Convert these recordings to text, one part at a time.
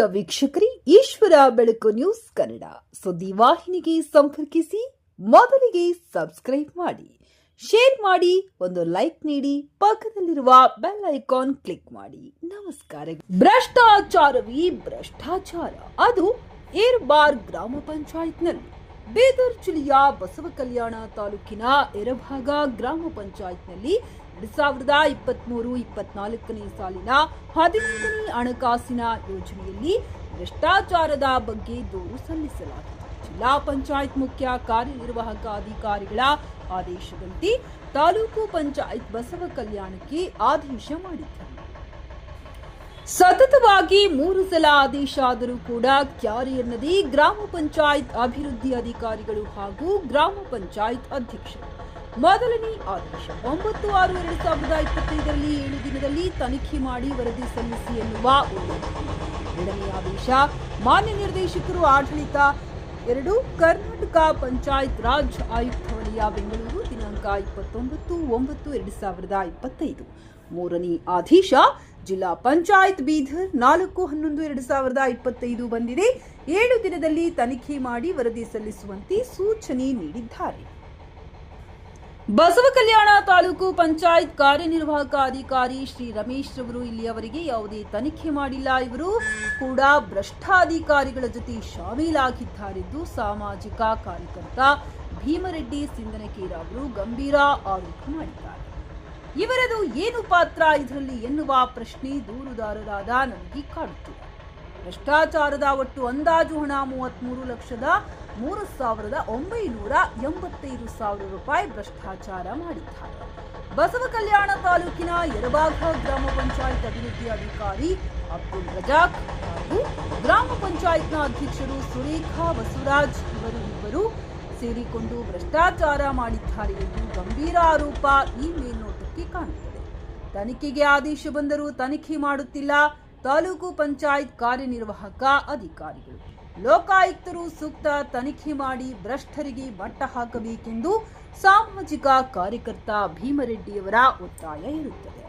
ಪ್ರಿಯ ವೀಕ್ಷಕರೇ, ಈಶ್ವರ ಬೆಳಕು ನ್ಯೂಸ್ ಕನ್ನಡ. ಸುದ್ದಿ ವಾಹಿನಿಗೆ ಸಂಪರ್ಕಿಸಿ, ಮೊದಲಿಗೆ ಸಬ್ಸ್ಕ್ರೈಬ್ ಮಾಡಿ. ಶೇರ್ ಮಾಡಿ, ಒಂದು ಲೈಕ್ ನೀಡಿ, ಪಕ್ಕದಲ್ಲಿರುವ ಬೆಲ್ ಐಕಾನ್ ಕ್ಲಿಕ್ ಮಾಡಿ. ನಮಸ್ಕಾರ. ಭ್ರಷ್ಟಾಚಾರವೇ ಭ್ರಷ್ಟಾಚಾರ. ಅದು ಏರ್ಬಾರ್ ಗ್ರಾಮ ಪಂಚಾಯತ್ನಲ್ಲಿ. ಬೀದರ್ ಜಿಲ್ಲೆಯ ಬಸವ ಕಲ್ಯಾಣ ತಾಲೂಕಿನ ಎರಭಾಗ ಗ್ರಾಮ ಪಂಚಾಯತ್ನಲ್ಲಿ ಎರಡ್ ಸಾವಿರದ ಇಪ್ಪತ್ಮೂರು ಇಪ್ಪತ್ನಾಲ್ಕನೇ ಸಾಲಿನ ಹದಿನೈದನೇ ಹಣಕಾಸಿನ ಯೋಜನೆಯಲ್ಲಿ ಭ್ರಷ್ಟಾಚಾರದ ಬಗ್ಗೆ ದೂರು ಸಲ್ಲಿಸಲಾಗಿದೆ. ಜಿಲ್ಲಾ ಪಂಚಾಯತ್ ಮುಖ್ಯ ಕಾರ್ಯನಿರ್ವಾಹಕ ಅಧಿಕಾರಿಗಳ ಆದೇಶದಂತೆ ತಾಲೂಕು ಪಂಚಾಯತ್ ಬಸವ ಕಲ್ಯಾಣಕ್ಕೆ ಆದೇಶ ಮಾಡಿದ್ದಾರೆ. ಸತತವಾಗಿ ಮೂರು ಸಲ ಆದೇಶ ಆದರೂ ಕೂಡ ಕ್ಯಾರಿ ಎನ್ನದೇ ಗ್ರಾಮ ಪಂಚಾಯತ್ ಅಭಿವೃದ್ಧಿ ಅಧಿಕಾರಿಗಳು ಹಾಗೂ ಗ್ರಾಮ ಪಂಚಾಯತ್ ಅಧ್ಯಕ್ಷರು. ಮೊದಲನೇ ಆದೇಶ ಒಂಬತ್ತು ಆರು ಎರಡು ಸಾವಿರದ ಇಪ್ಪತ್ತೈದರಲ್ಲಿ ಏಳು ದಿನದಲ್ಲಿ ತನಿಖೆ ಮಾಡಿ ವರದಿ ಸಲ್ಲಿಸಿ ಎನ್ನುವ ಉಲ್ಲೇಖ ಎರಡನೇ ಆದೇಶ, ಮಾನ್ಯ ನಿರ್ದೇಶಕರು ಆಡಳಿತ ಎರಡು, ಕರ್ನಾಟಕ ಪಂಚಾಯತ್ ರಾಜ್ ಆಯುಕ್ತ ವಲಯ, ಬೆಂಗಳೂರು, ದಿನಾಂಕ ಇಪ್ಪತ್ತೊಂಬತ್ತು, ಒಂಬತ್ತು, ಎರಡು ಸಾವಿರದ ಇಪ್ಪತ್ತೈದು. ಮೂರನೇ ಆದೇಶ ಜಿಲ್ಲಾ ಪಂಚಾಯತ್ ಬೀದರ್ ನಾಲ್ಕು ಹನ್ನೊಂದು ಎರಡು ಸಾವಿರದ ಇಪ್ಪತ್ತೈದು ಬಂದಿದೆ. ಏಳು ದಿನದಲ್ಲಿ ತನಿಖೆ ಮಾಡಿ ವರದಿ ಸಲ್ಲಿಸುವಂತೆ ಸೂಚನೆ ನೀಡಿದ್ದಾರೆ. ಬಸವ ಕಲ್ಯಾಣ ತಾಲೂಕು ಪಂಚಾಯತ್ ಕಾರ್ಯನಿರ್ವಾಹಕ ಅಧಿಕಾರಿ ಶ್ರೀ ರಮೇಶ್ ರವರು ಇಲ್ಲಿಯವರೆಗೆ ಯಾವುದೇ ತನಿಖೆ ಮಾಡಿಲ್ಲ. ಇವರು ಕೂಡ ಭ್ರಷ್ಟಾಧಿಕಾರಿಗಳ ಜೊತೆ ಶಾಮೀಲಾಗಿದ್ದಾರೆಂದು ಸಾಮಾಜಿಕ ಕಾರ್ಯಕರ್ತ ಭೀಮರೆಡ್ಡಿ ಸಿಂದನಕೇರ ಅವರು ಗಂಭೀರ ಆರೋಪ ಮಾಡಿದ್ದಾರೆ. ಇವರದು ಏನು ಪಾತ್ರ ಇದರಲ್ಲಿ ಎನ್ನುವ ಪ್ರಶ್ನೆ ದೂರುದಾರರಾದ ನನಗೆ ಕಾಡುತ್ತಿದೆ. ಭ್ರಷ್ಟಾಚಾರದ ಒಟ್ಟು ಅಂದಾಜು ಹಣ ಮೂವತ್ಮೂರು ಲಕ್ಷದ ಮೂರು ಸಾವಿರದ ಒಂಬೈನೂರ ಎಂಬತ್ತೈದು ಸಾವಿರ ರೂಪಾಯಿ ಭ್ರಷ್ಟಾಚಾರ ಮಾಡಿದ್ದಾರೆ. ಬಸವ ಕಲ್ಯಾಣ ತಾಲೂಕಿನ ಯರಬಾಗ ಗ್ರಾಮ ಪಂಚಾಯತ್ ಅಭಿವೃದ್ಧಿ ಅಧಿಕಾರಿ ಅಬ್ದುಲ್ ರಜಾಕ್ ಹಾಗೂ ಗ್ರಾಮ ಪಂಚಾಯತ್ನ ಅಧ್ಯಕ್ಷರು ಸುರೇಖಾ ಬಸವರಾಜ್ ಇವರು ಇಬ್ಬರು ಸೇರಿಕೊಂಡು ಭ್ರಷ್ಟಾಚಾರ ಮಾಡಿದ್ದಾರೆ ಎಂದು ಗಂಭೀರ ಆರೋಪ ಈ ಮೇಲ್ನೋಟಕ್ಕೆ ಕಾಣುತ್ತದೆ. ತನಿಖೆಗೆ ಆದೇಶ ಬಂದರೂ ತನಿಖೆ ಮಾಡುತ್ತಿಲ್ಲ. ತಾಲೂಕು ಪಂಚಾಯತ್ ಕಾರ್ಯನಿರ್ವಾಹಕ ಅಧಿಕಾರಿಗಳು. ಲೋಕಾಯುಕ್ತರು ಸೂಕ್ತ ತನಿಖೆ ಮಾಡಿ ಭ್ರಷ್ಟರಿಗೆ ಮಟ್ಟ ಹಾಕಬೇಕೆಂದು ಸಾಮಾಜಿಕ ಕಾರ್ಯಕರ್ತ ಭೀಮರೆಡ್ಡಿಯವರ ಒತ್ತಾಯ ಇರುತ್ತದೆ.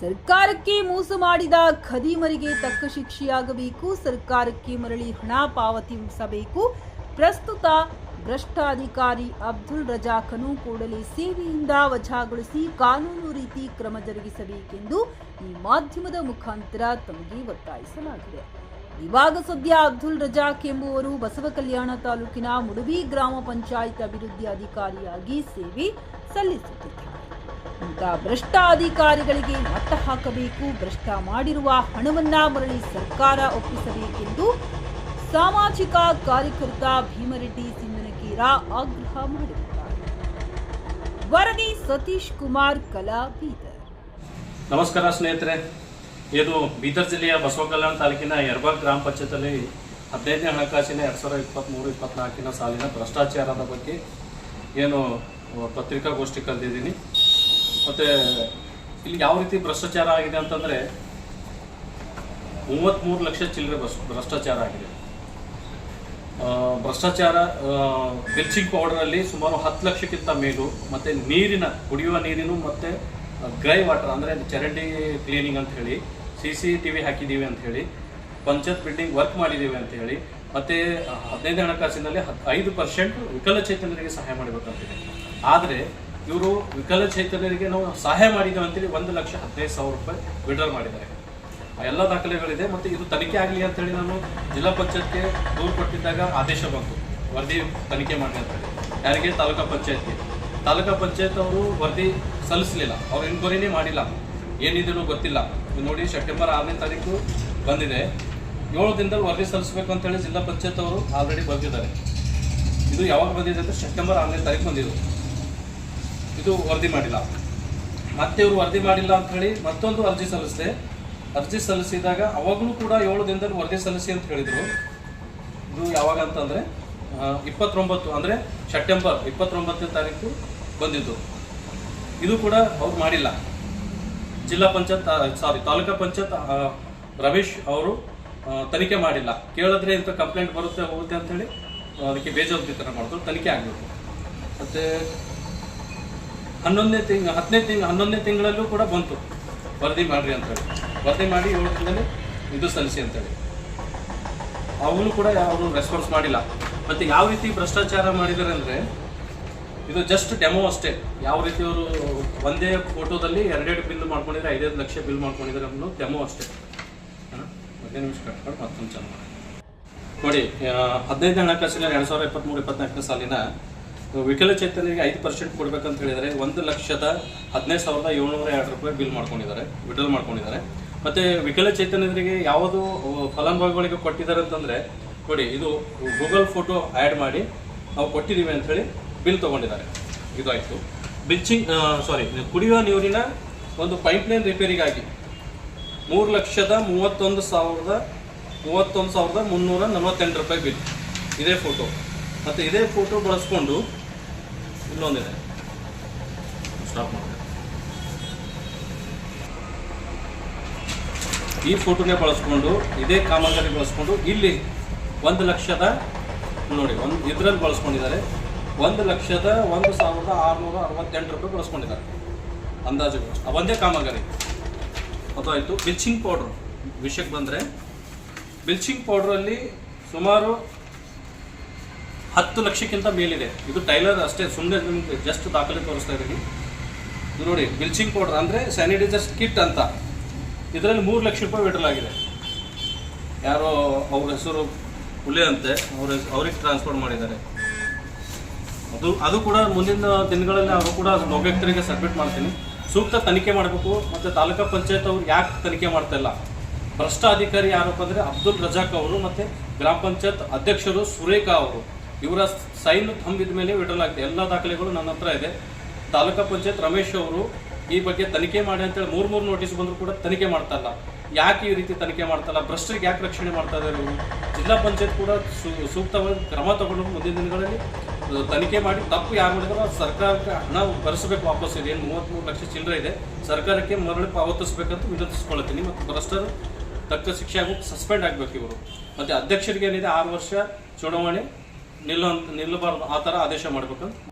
ಸರ್ಕಾರಕ್ಕೆ ಮೋಸ ಮಾಡಿದ ಖದೀಮರಿಗೆ ತಕ್ಕ ಶಿಕ್ಷೆಯಾಗಬೇಕು, ಸರ್ಕಾರಕ್ಕೆ ಮರಳಿ ಹಣ ಪಾವತಿಸಬೇಕು. ಪ್ರಸ್ತುತ ಭ್ರಷ್ಟಾಧಿಕಾರಿ ಅಬ್ದುಲ್ ರಜಾಖನು ಕೂಡಲೇ ಸೇವೆಯಿಂದ ವಜಾಗೊಳಿಸಿ ಕಾನೂನು ರೀತಿ ಕ್ರಮ ಜರುಗಿಸಬೇಕೆಂದು ಈ ಮಾಧ್ಯಮದ ಮುಖಾಂತರ ತಮಗೆ ಒತ್ತಾಯಿಸಲಾಗಿದೆ. ಇವಾಗ ಸದ್ಯ ಅಬ್ದುಲ್ ರಜಾಕ್ ಎಂಬುವರು ಬಸವ ಕಲ್ಯಾಣ ತಾಲೂಕಿನ ಮುಡುಬಿ ಗ್ರಾಮ ಪಂಚಾಯತ್ ಅಭಿವೃದ್ಧಿ ಅಧಿಕಾರಿಯಾಗಿ ಸೇವೆ ಸಲ್ಲಿಸುತ್ತಿದ್ದಾರೆ. ಇಂಥ ಭ್ರಷ್ಟ ಅಧಿಕಾರಿಗಳಿಗೆ ಮಟ್ಟ ಹಾಕಬೇಕು, ಭ್ರಷ್ಟ ಮಾಡಿರುವ ಹಣವನ್ನ ಮರಳಿ ಸರ್ಕಾರ ಒಪ್ಪಿಸಬೇಕೆಂದು ಸಾಮಾಜಿಕ ಕಾರ್ಯಕರ್ತ ಭೀಮರೆಡ್ಡಿ ಸಿಂಧನಕೀರ ಆಗ್ರಹ ಮಾಡಿದ್ದಾರೆ. ವರದಿ ಸತೀಶ್ ಕುಮಾರ್, ಕಲಾ ಬೀದರ್. ನಮಸ್ಕಾರ ಸ್ನೇಹಿತರೆ. ಇದು ಬೀದರ್ ಜಿಲ್ಲೆಯ ಬಸವ ಕಲ್ಯಾಣ ತಾಲೂಕಿನ ಯರ್ಬಾಗ್ ಗ್ರಾಮ ಪಂಚಾಯತಲ್ಲಿ ಹದಿನೈದನೇ ಹಣಕಾಸಿನ ಎರಡು ಸಾವಿರದ ಇಪ್ಪತ್ತ್ಮೂರು ಇಪ್ಪತ್ನಾಲ್ಕಿನ ಸಾಲಿನ ಭ್ರಷ್ಟಾಚಾರದ ಬಗ್ಗೆ ಏನು ಪತ್ರಿಕಾಗೋಷ್ಠಿ ಕಲ್ತಿದ್ದೀನಿ ಮತ್ತು ಇಲ್ಲಿ ಯಾವ ರೀತಿ ಭ್ರಷ್ಟಾಚಾರ ಆಗಿದೆ ಅಂತಂದರೆ ಮೂವತ್ತ್ಮೂರು ಲಕ್ಷ ಚಿಲ್ಲರೆ ಭ್ರಷ್ ಭ್ರಷ್ಟಾಚಾರ ಆಗಿದೆ. ಭ್ರಷ್ಟಾಚಾರ ಬ್ಲೀಚಿಂಗ್ ಪೌಡರಲ್ಲಿ ಸುಮಾರು ಹತ್ತು ಲಕ್ಷಕ್ಕಿಂತ ಮೇಲು, ಮತ್ತು ನೀರಿನ, ಕುಡಿಯುವ ನೀರಿನ ಮತ್ತು ಗ್ರೈ ವಾಟರ್, ಅಂದರೆ ಚರಂಡಿ ಕ್ಲೀನಿಂಗ್ ಅಂತ ಹೇಳಿ, ಸಿ ಸಿ ಟಿ ವಿ ಹಾಕಿದ್ದೀವಿ ಅಂತ ಹೇಳಿ, ಪಂಚಾಯತ್ ಬಿಲ್ಡಿಂಗ್ ವರ್ಕ್ ಮಾಡಿದ್ದೀವಿ ಅಂತ ಹೇಳಿ, ಮತ್ತು ಹದಿನೈದು ಹಣಕಾಸಿನಲ್ಲಿ ಹತ್ ಐದು ಪರ್ಸೆಂಟ್ ವಿಕಲಚೇತನರಿಗೆ ಸಹಾಯ ಮಾಡಬೇಕಂತಿದೆ ಆದರೆ, ಇವರು ವಿಕಲಚೇತನರಿಗೆ ನಾವು ಸಹಾಯ ಮಾಡಿದ್ದೇವೆ ಅಂತೇಳಿ ಒಂದು ಲಕ್ಷ ಹದಿನೈದು ಸಾವಿರ ರೂಪಾಯಿ ವಿಡ್ರಾಲ್ ಮಾಡಿದ್ದಾರೆ. ಎಲ್ಲ ದಾಖಲೆಗಳಿದೆ ಮತ್ತು ಇದು ತನಿಖೆ ಆಗಲಿ ಅಂತೇಳಿ ನಾನು ಜಿಲ್ಲಾ ಪಂಚಾಯತ್ಗೆ ದೂರು ಕೊಟ್ಟಿದ್ದಾಗ ಆದೇಶ ಬಂತು. ವರದಿ ತನಿಖೆ ಮಾಡಿ ಅಂತೇಳಿ ಯಾರಿಗೆ? ತಾಲೂಕಾ ಪಂಚಾಯತ್ಗೆ. ತಾಲೂಕಾ ಪಂಚಾಯತ್ ಅವರು ವರದಿ ಸಲ್ಲಿಸಲಿಲ್ಲ. ಅವ್ರು ಎನ್ಕ್ವೈರಿನೇ ಮಾಡಿಲ್ಲ. ಏನಿದೆಯೋ ಗೊತ್ತಿಲ್ಲ. ನೋಡಿ ಸೆಪ್ಟೆಂಬರ್ ಆರನೇ ತಾರೀಕು ಬಂದಿದೆ. ಏಳು ದಿನದಲ್ಲಿ ವರದಿ ಸಲ್ಲಿಸಬೇಕು ಅಂತೇಳಿ ಜಿಲ್ಲಾ ಪಂಚಾಯತ್ ಅವರು ಆಲ್ರೆಡಿ ಬಂದಿದ್ದಾರೆ. ಇದು ಯಾವಾಗ ಬಂದಿದೆ ಅಂದರೆ ಸೆಪ್ಟೆಂಬರ್ ಆರನೇ ತಾರೀಕು ಬಂದಿದ್ದು ಇದು ವರದಿ ಮಾಡಿಲ್ಲ. ಮತ್ತೆ ಇವರು ವರದಿ ಮಾಡಿಲ್ಲ ಅಂತ ಹೇಳಿ ಮತ್ತೊಂದು ಅರ್ಜಿ ಸಲ್ಲಿಸಿದೆ. ಅರ್ಜಿ ಸಲ್ಲಿಸಿದಾಗ ಅವಾಗಲೂ ಕೂಡ ಏಳು ದಿನದಲ್ಲಿ ವರದಿ ಸಲ್ಲಿಸಿ ಅಂತ ಹೇಳಿದರು. ಇದು ಯಾವಾಗ ಅಂತಂದರೆ ಇಪ್ಪತ್ತೊಂಬತ್ತು, ಅಂದರೆ ಸೆಪ್ಟೆಂಬರ್ ಇಪ್ಪತ್ತೊಂಬತ್ತನೇ ತಾರೀಕು ಬಂದಿದ್ದು. ಇದು ಕೂಡ ಅವ್ರು ಮಾಡಿಲ್ಲ. ಜಿಲ್ಲಾ ಪಂಚಾಯತ್ ಸಾರಿ ತಾಲೂಕಾ ಪಂಚಾಯತ್ ರಮೇಶ್ ಅವರು ತನಿಖೆ ಮಾಡಿಲ್ಲ. ಕೇಳಿದ್ರೆ ಇಂಥ ಕಂಪ್ಲೇಂಟ್ ಬರುತ್ತೆ, ಹೋಗುತ್ತೆ ಅಂಥೇಳಿ ಅದಕ್ಕೆ ಬೇಜವಾಬ್ದಾರಿತನ ಮಾಡಿದ್ರು ತನಿಖೆ ಆಗಬೇಕು. ಮತ್ತು ಹನ್ನೊಂದನೇ ತಿಂಗ್, ಹತ್ತನೇ ತಿಂಗ್, ಹನ್ನೊಂದನೇ ತಿಂಗಳಲ್ಲೂ ಕೂಡ ಬಂತು. ವರದಿ ಮಾಡ್ರಿ ಅಂತೇಳಿ ವರದಿ ಮಾಡಿ ಏಳು ಇದು ಸಲ್ಲಿಸಿ ಅಂತೇಳಿ ಅವನು ಕೂಡ ಅವರು ರೆಸ್ಪಾನ್ಸ್ ಮಾಡಿಲ್ಲ. ಮತ್ತೆ ಯಾವ ರೀತಿ ಭ್ರಷ್ಟಾಚಾರ ಮಾಡಿದ್ದಾರೆ ಅಂದರೆ, ಇದು ಜಸ್ಟ್ ಡೆಮೋ ಅಷ್ಟೇ. ಯಾವ ರೀತಿ ಅವರು ಒಂದೇ ಫೋಟೋದಲ್ಲಿ ಎರಡೆರಡು ಬಿಲ್ ಮಾಡ್ಕೊಂಡಿದ್ದಾರೆ ಐದೈದು ಲಕ್ಷ ಬಿಲ್ ಮಾಡ್ಕೊಂಡಿದ್ದಾರೆ ಅನ್ನೋ ಡೆಮೋ ಅಷ್ಟೇ. ಹದಿನೈದು ನಿಮಿಷ ಕಟ್ಕೊಂಡು ಮತ್ತೊಂದು ಚೆನ್ನಾಗಿ ನೋಡಿ ಹದಿನೈದನೇ ಹಣಕಾಸಿನ ಎರಡು ಸಾವಿರದ ಇಪ್ಪತ್ತ್ಮೂರು ಇಪ್ಪತ್ನಾಲ್ಕನೇ ಸಾಲಿನ ವಿಕಲಚೇತನರಿಗೆ ಐದು ಪರ್ಸೆಂಟ್ ಕೊಡಬೇಕಂತ ಹೇಳಿದರೆ ಒಂದು ಲಕ್ಷದ ಹದಿನೈದು ಸಾವಿರದ ಏಳ್ನೂರ ಎರಡು ರೂಪಾಯಿ ಬಿಲ್ ಮಾಡ್ಕೊಂಡಿದ್ದಾರೆ ವಿಡ್ರಲ್ ಮಾಡ್ಕೊಂಡಿದ್ದಾರೆ. ಮತ್ತು ವಿಕಲಚೇತನರಿಗೆ ಯಾವುದು ಫಲಾನುಭವಿಗಳಿಗೆ ಕೊಟ್ಟಿದ್ದಾರೆ ಅಂತಂದರೆ, ನೋಡಿ, ಇದು ಗೂಗಲ್ ಫೋಟೋ ಆ್ಯಡ್ ಮಾಡಿ ನಾವು ಕೊಟ್ಟಿದ್ದೀವಿ ಅಂಥೇಳಿ ಬಿಲ್ ತೊಗೊಂಡಿದ್ದಾರೆ. ಇದು ಆಯಿತು ಬಿಲ್ಚಿಂಗ್ ಸಾರಿ ಕುಡಿಯುವ ನೀರಿನ ಒಂದು ಪೈಪ್ಲೈನ್ ರಿಪೇರಿಗಾಗಿ ಮೂರು ಲಕ್ಷದ ಮೂವತ್ತೊಂದು ಸಾವಿರದ ಮೂವತ್ತೊಂದು ಸಾವಿರದ ಮುನ್ನೂರ ನಲವತ್ತೆಂಟು ರೂಪಾಯಿ ಬಿಲ್ ಇದೇ ಫೋಟೋ ಮತ್ತು ಇದೇ ಫೋಟೋ ಬಳಸ್ಕೊಂಡು ಇಲ್ಲೊಂದಿದೆ ಸ್ಟಾಪ್ ಈ ಫೋಟೋನೇ ಬಳಸ್ಕೊಂಡು, ಇದೇ ಕಾಮಗಾರಿ ಬಳಸ್ಕೊಂಡು, ಇಲ್ಲಿ ಒಂದು ಲಕ್ಷದ, ನೋಡಿ, ಒಂದು, ಇದರಲ್ಲಿ ಬಳಸ್ಕೊಂಡಿದ್ದಾರೆ. ಒಂದು ಲಕ್ಷದ ಒಂದು ಸಾವಿರದ ಆರುನೂರ ಅರವತ್ತೆಂಟು ರೂಪಾಯಿ ಬಳಸ್ಕೊಂಡಿದ್ದಾರೆ. ಅಂದಾಜು ಒಂದೇ ಕಾಮಗಾರಿ. ಅದಾಯಿತು. ಬಿಲ್ಚಿಂಗ್ ಪೌಡ್ರ್ ವಿಷಯಕ್ಕೆ ಬಂದರೆ ಬಿಲ್ಚಿಂಗ್ ಪೌಡ್ರಲ್ಲಿ ಸುಮಾರು ಹತ್ತು ಲಕ್ಷಕ್ಕಿಂತ ಮೇಲಿದೆ. ಇದು ಟೈಲರ್ ಅಷ್ಟೇ ಸುಮ್ಮನೆ ನಿಮಗೆ ಜಸ್ಟ್ ದಾಖಲೆ ತೋರಿಸ್ತಾ ಇದ್ದೀನಿ. ಇದು ನೋಡಿ, ಬಿಲ್ಚಿಂಗ್ ಪೌಡರ್ ಅಂದರೆ ಸ್ಯಾನಿಟೈಸರ್ಸ್ ಕಿಟ್ ಅಂತ. ಇದರಲ್ಲಿ ಮೂರು ಲಕ್ಷ ರೂಪಾಯಿ ವಿಡಲಾಗಿದೆ ಯಾರೋ ಅವ್ರ ಹೆಸರು ಹುಲಿ ಅಂತೆ ಅವ್ರ ಅವ್ರಿಗೆ ಟ್ರಾನ್ಸ್ಫರ್ ಮಾಡಿದ್ದಾರೆ. ಅದು ಅದು ಕೂಡ ಮುಂದಿನ ದಿನಗಳಲ್ಲಿ ಅವರು ಕೂಡ ಲೋಕಾಯುಕ್ತರಿಗೆ ಸಬ್ಮಿಟ್ ಮಾಡ್ತೀನಿ. ಸೂಕ್ತ ತನಿಖೆ ಮಾಡಬೇಕು, ಮತ್ತು ತಾಲೂಕಾ ಪಂಚಾಯತ್ ಅವ್ರು ಯಾಕೆ ತನಿಖೆ ಮಾಡ್ತಾ ಇಲ್ಲ? ಭ್ರಷ್ಟ ಅಧಿಕಾರಿ ಯಾರಪ್ಪ ಅಂದರೆ ಅಬ್ದುಲ್ ರಜಾಕ್ ಅವರು ಮತ್ತು ಗ್ರಾಮ ಪಂಚಾಯತ್ ಅಧ್ಯಕ್ಷರು ಸುರೇಖಾ ಅವರು. ಇವರ ಸೈನ್ ತುಂಬಿದ ಮೇಲೆ ವಿಡಲಾಗಿದೆ ಎಲ್ಲ ದಾಖಲೆಗಳು ನನ್ನ ಹತ್ರ ಇದೆ. ತಾಲೂಕಾ ಪಂಚಾಯತ್ ರಮೇಶ್ ಅವರು ಈ ಬಗ್ಗೆ ತನಿಖೆ ಮಾಡಿ ಅಂತೇಳಿ ಮೂರು ಮೂರು ನೋಟಿಸ್ ಬಂದರೂ ಕೂಡ ತನಿಖೆ ಮಾಡ್ತಾ ಇಲ್ಲ. ಯಾಕೆ ಈ ರೀತಿ ತನಿಖೆ ಮಾಡ್ತಾ ಇಲ್ಲ? ಭ್ರಷ್ಟರಿಗೆ ಯಾಕೆ ರಕ್ಷಣೆ ಮಾಡ್ತಾ ಇದ್ದಾರೆ ಇವರು? ಜಿಲ್ಲಾ ಪಂಚಾಯತ್ ಕೂಡ ಸೂ- ಸೂಕ್ತವಾದ ಕ್ರಮ ತಗೊಂಡು ಮುಂದಿನ ದಿನಗಳಲ್ಲಿ ತನಿಖೆ ಮಾಡಿ ತಪ್ಪು ಯಾರು ಮಾಡಿದ್ರು ಸರ್ಕಾರಕ್ಕೆ ಹಣ ಭರಿಸಬೇಕು ವಾಪಸ್. ಇದೆ ಏನು ಮೂವತ್ತ್ಮೂರು ಲಕ್ಷ ಚಿಲ್ಲರೆ ಇದೆ. ಸರ್ಕಾರಕ್ಕೆ ಮರಳಿ ಪಾವತಿಸಬೇಕಂತ ವಿನಂತಿಸ್ಕೊಳ್ತೀನಿ ಮತ್ತು ಭ್ರಷ್ಟರು ತಕ್ಕ ಶಿಕ್ಷೆ ಆಗೋಕ್ಕೆ ಸಸ್ಪೆಂಡ್ ಆಗಬೇಕು ಇವರು. ಮತ್ತು ಅಧ್ಯಕ್ಷರಿಗೆ ಏನಿದೆ? ಆರು ವರ್ಷ ಚುನಾವಣೆ ನಿಲ್ಲೋ ನಿಲ್ಲಬಾರ್ದು. ಆ ಥರ ಆದೇಶ ಮಾಡಬೇಕಂತ